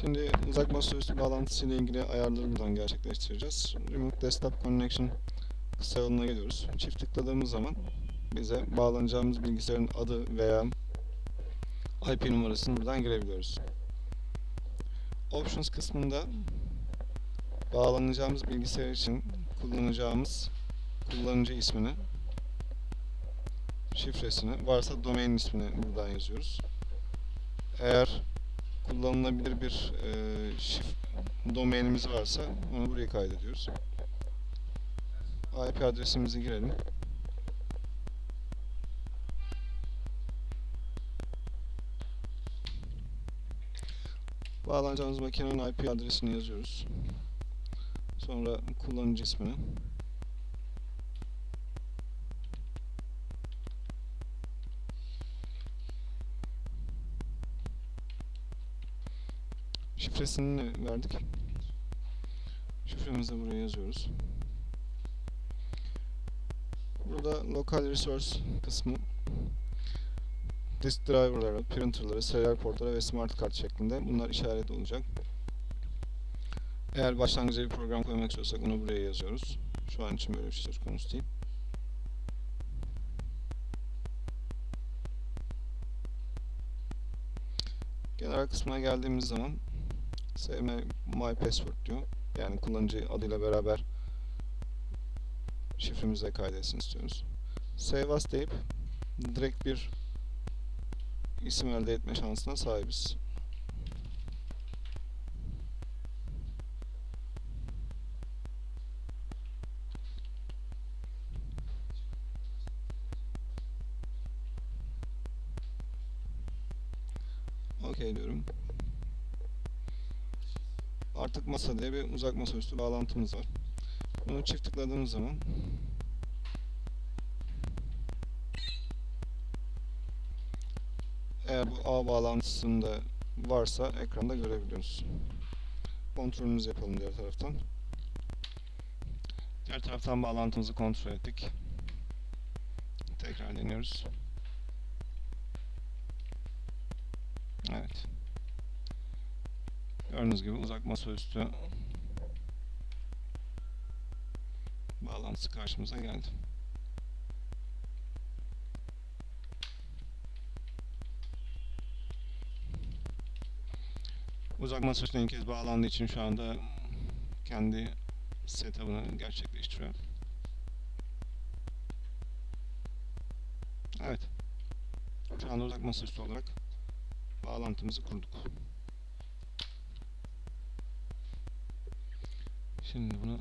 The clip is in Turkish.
Şimdi uzak masaüstü bağlantısı ile ilgili ayarları buradan gerçekleştireceğiz. Remote Desktop Connection kısa yoluna geliyoruz. Çift tıkladığımız zaman bize bağlanacağımız bilgisayarın adı veya IP numarasını buradan girebiliyoruz. Options kısmında bağlanacağımız bilgisayar için kullanacağımız kullanıcı ismini, şifresini, varsa domain ismini buradan yazıyoruz. Eğer kullanılabilir bir e, şif domainimiz varsa onu buraya kaydediyoruz. IP adresimizi girelim. Bağlanacağımız makinenin IP adresini yazıyoruz. Sonra kullanıcı ismini. Şifresini verdik. Şifremizi buraya yazıyoruz. Burada local resource kısmı disk driver'lara, printer'lara, serial portlara ve smart kart şeklinde bunlar işaret olacak. Eğer başlangıçta bir program koymak istiyorsak onu buraya yazıyoruz. Şu an için böyle bir şey söz konusu değil. Genel kısmına geldiğimiz zaman SM my password diyor. Yani kullanıcı adıyla beraber şifremizi de kaydetsin istiyoruz. Save as deyip direkt bir isim elde etme şansına sahibiz. OK diyorum. Artık masa diye bir uzak masaüstü bağlantımız var. Bunu çift tıkladığımız zaman eğer bu ağ bağlantısında varsa ekranda görebiliyoruz. Kontrolümüzü yapalım diğer taraftan. Diğer taraftan bağlantımızı kontrol ettik. Tekrar deniyoruz. Evet. Gördüğünüz gibi uzak masaüstü bağlantısı karşımıza geldi. Uzak masaüstüne ilk kez bağlandığı için şu anda kendi setup'ını gerçekleştiriyor. Evet. Şu anda uzak masaüstü olarak bağlantımızı kurduk. Şimdi bunu